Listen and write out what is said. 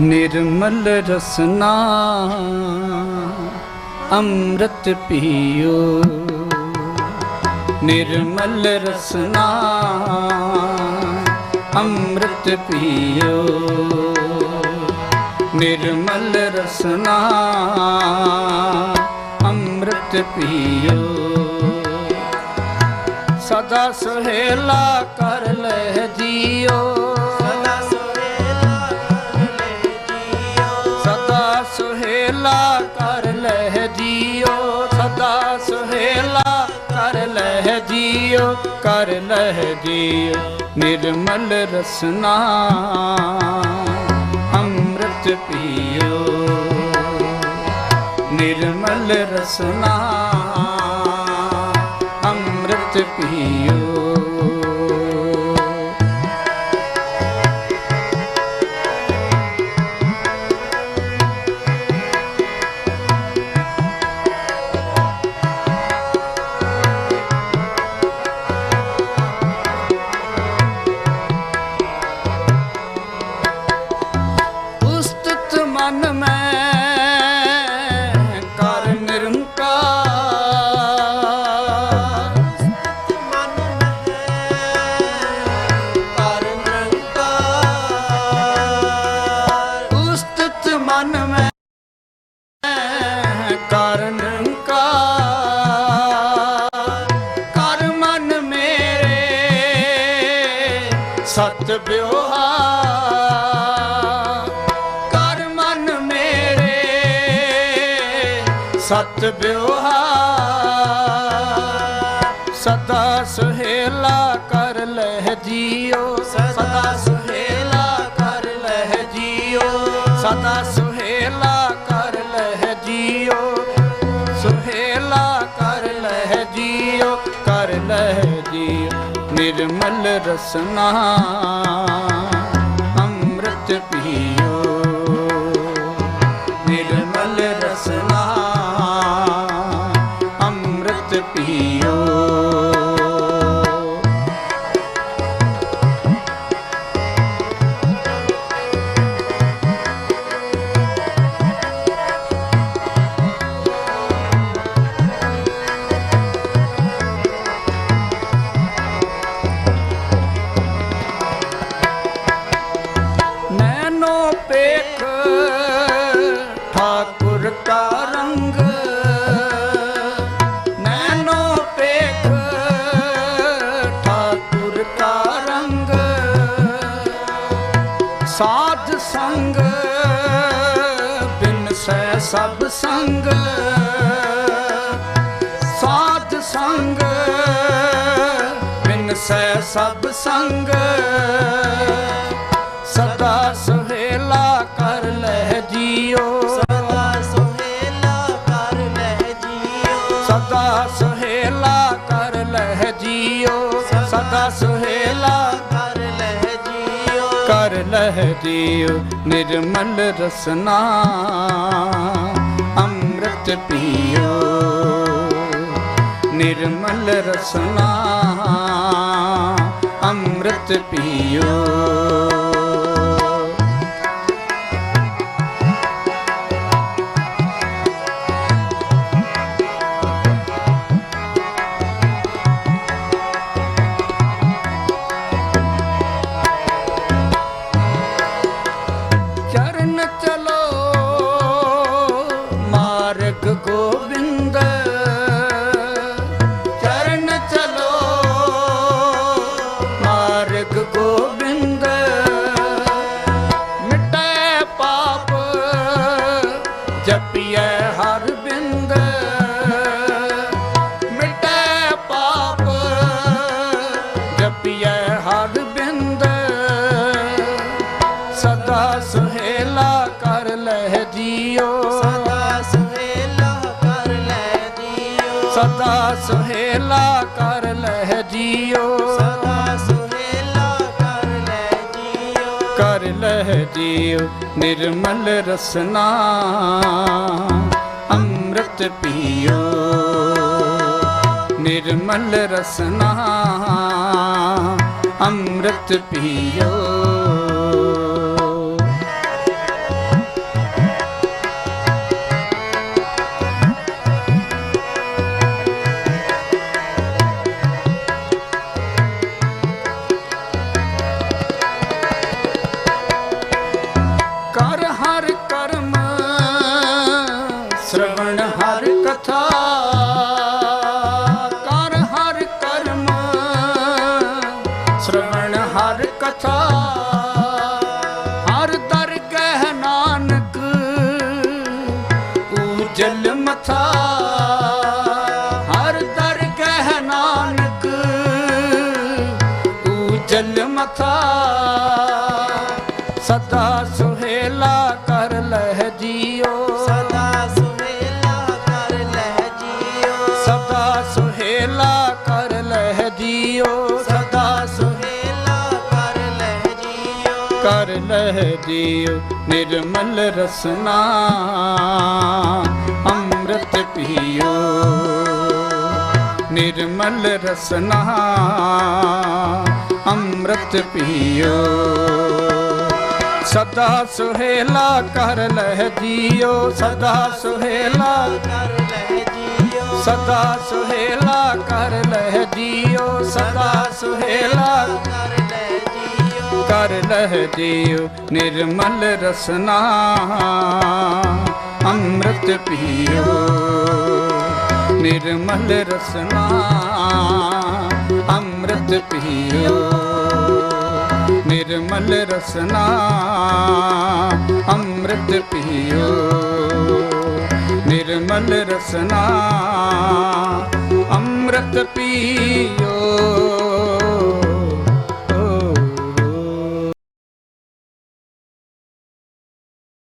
ਨਿਰਮਲ ਰਸਨਾ ਅੰਮ੍ਰਿਤ ਪੀਓ ਨਿਰਮਲ ਰਸਨਾ ਅੰਮ੍ਰਿਤ ਪੀਓ ਨਿਰਮਲ ਰਸਨਾ ਅੰਮ੍ਰਿਤ ਪੀਓ ਸਦਾ ਸੁਹੇਲਾ ਕਰ ਲੈ ਜੀਓ ਜੀਓ ਕਰ ਲਹਿ ਜੀਓ ਨਿਰਮਲ ਰਸਨਾ। ਅੰਮ੍ਰਿਤ ਪੀਓ ਨਿਰਮਲ ਰਸਨਾ। ਅੰਮ੍ਰਿਤ ਪੀਓ। ਸਤ ਵਿਵਹਾਰ ਕਰ ਮਨ ਮੇਰੇ ਸਤ ਵਿਵਹਾਰ ਸਦਾ ਸੁਹੇਲਾ ਕਰ ਲਹਿ ਜੀਓ ਸਦਾ ਸੁਹੇਲਾ ਕਰ ਲਹਿ ਜੀਓ ਸਦਾ ਨਿਰਮਲ ਰਸਨਾ ਅੰਮ੍ਰਿਤ ਪੀ ਸਭ ਸੰਗ ਸਾਧ ਸੰਗ ਬਿਨ ਸੈ ਸਭ ਸੰਗ ਸਦਾ ਸੁਹੇਲਾ ਕਰ ਨਿਰਮਲ ਰਸਨਾ ਅੰਮ੍ਰਿਤ ਪੀਓ ਨਿਰਮਲ ਰਸਨਾ ਅੰਮ੍ਰਿਤ ਪੀਓ ਸਦਾ ਸੁਹੇਲਾ ਕਰ ਲੈ ਜੀਓ। ਸਦਾ ਸੁਹੇਲਾ ਕਰ ਲੈ ਜੀਓ। ਕਰ ਲੈ ਜੀਓ ਨਿਰਮਲ ਰਸਨਾ ਅੰਮ੍ਰਿਤ ਪੀਓ। ਨਿਰਮਲ ਰਸਨਾ ਅੰਮ੍ਰਿਤ ਪੀਓ। ਹਰ ਕਰਮ। ਸ਼ਰਵਣ ਹਰ ਕਥਾ, ਕਰ ਹਰ ਕਰਮ। ਸ਼ਰਵਣ ਹਰ ਕਥਾ, ਹਰ ਦਰ ਕਹਿ ਨਾਨਕ। ਉਜਲ ਮਥਾ, ਹਰ ਦਰ ਕਹਿ ਨਾਨਕ। ਉਜਲ ਮਥਾ, ਸਦਾ ਸੁਹੇਲਾ ਕਰ ਲਹਿ ਜੀਓ ਨਿਰਮਲ ਰਸਨਾ। ਅੰਮ੍ਰਿਤ ਪੀਓ। ਨਿਰਮਲ ਰਸਨਾ। ਅੰਮ੍ਰਿਤ ਪੀਓ। ਸਦਾ ਸੁਹੇਲਾ ਕਰ ਲਹਿ ਜੀਓ ਸਦਾ ਸੁਹੇਲਾ ਕਰ ਲਹਿ ਜੀਓ ਸਦਾ ਸੁਹੇਲਾ ਕਰ ਲਹਿ ਜੀਓ ਸਦਾ ਸੁਹੇਲਾ ਕਰ ਲਹਿ ਜੀਓ ਨਿਰਮਲ ਰਸਨਾ। ਅੰਮ੍ਰਿਤ ਪੀਓ ਨਿਰਮਲ ਰਸਨਾ। ਅੰਮ੍ਰਿਤ ਪੀਓ ਨਿਰਮਲ ਰਸਨਾ। ਅੰਮ੍ਰਿਤ ਪੀਓ ਨਿਰਮਲ ਰਸਨਾ। ਅੰਮ੍ਰਿਤ ਪੀਓ